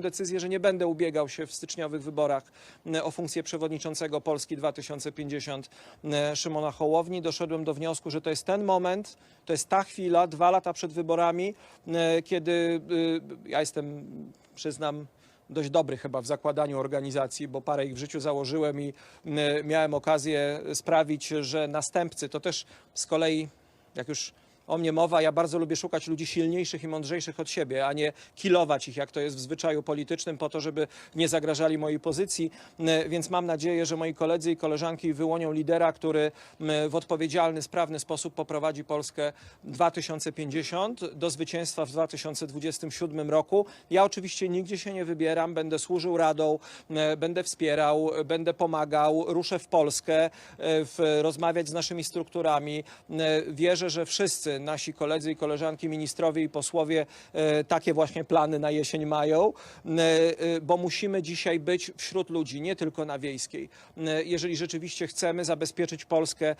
decyzję, że nie będę ubiegał się w styczniowych wyborach e, o funkcję przewodniczącego Polski 2050 e, Szymona Hołowni. Doszedłem do wniosku, że to jest ten moment, to jest ta chwila, dwa lata przed wyborami, e, kiedy ja jestem, przyznam, dość dobry chyba w zakładaniu organizacji, bo parę ich w życiu założyłem i miałem okazję sprawić, że następcy to też z kolei, jak już o mnie mowa, ja bardzo lubię szukać ludzi silniejszych i mądrzejszych od siebie, a nie kilować ich, jak to jest w zwyczaju politycznym, po to, żeby nie zagrażali mojej pozycji. E, Więc mam nadzieję, że moi koledzy i koleżanki wyłonią lidera, który w odpowiedzialny, sprawny sposób poprowadzi Polskę 2050 do zwycięstwa w 2027 roku. Ja oczywiście nigdzie się nie wybieram, będę służył radą, będę wspierał, będę pomagał, ruszę w Polskę, e, w, rozmawiać z naszymi strukturami. E, Wierzę, że wszyscy nasi koledzy i koleżanki, ministrowie i posłowie e, takie właśnie plany na jesień mają, e, e, bo musimy dzisiaj być wśród ludzi, nie tylko na wiejskiej. Jeżeli rzeczywiście chcemy zabezpieczyć Polskę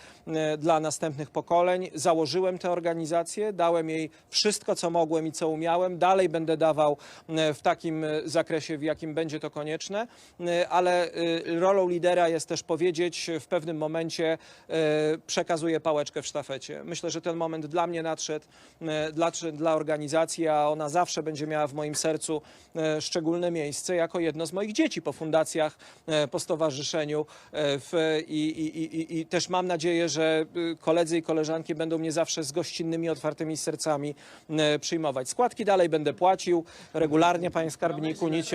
dla następnych pokoleń, założyłem tę organizację, dałem jej wszystko, co mogłem i co umiałem, dalej będę dawał w takim zakresie, w jakim będzie to konieczne, ale rolą lidera jest też powiedzieć w pewnym momencie, przekazuję pałeczkę w sztafecie. Myślę, że ten moment dla mnie nadszedł, e, dla, dla organizacji, a ona zawsze będzie miała w moim sercu e, szczególne miejsce jako jedno z moich dzieci po fundacjach, e, po stowarzyszeniu w, i, i, i, i też mam nadzieję, że koledzy i koleżanki będą mnie zawsze z gościnnymi, otwartymi sercami przyjmować. Składki dalej będę płacił regularnie, panie skarbniku, nic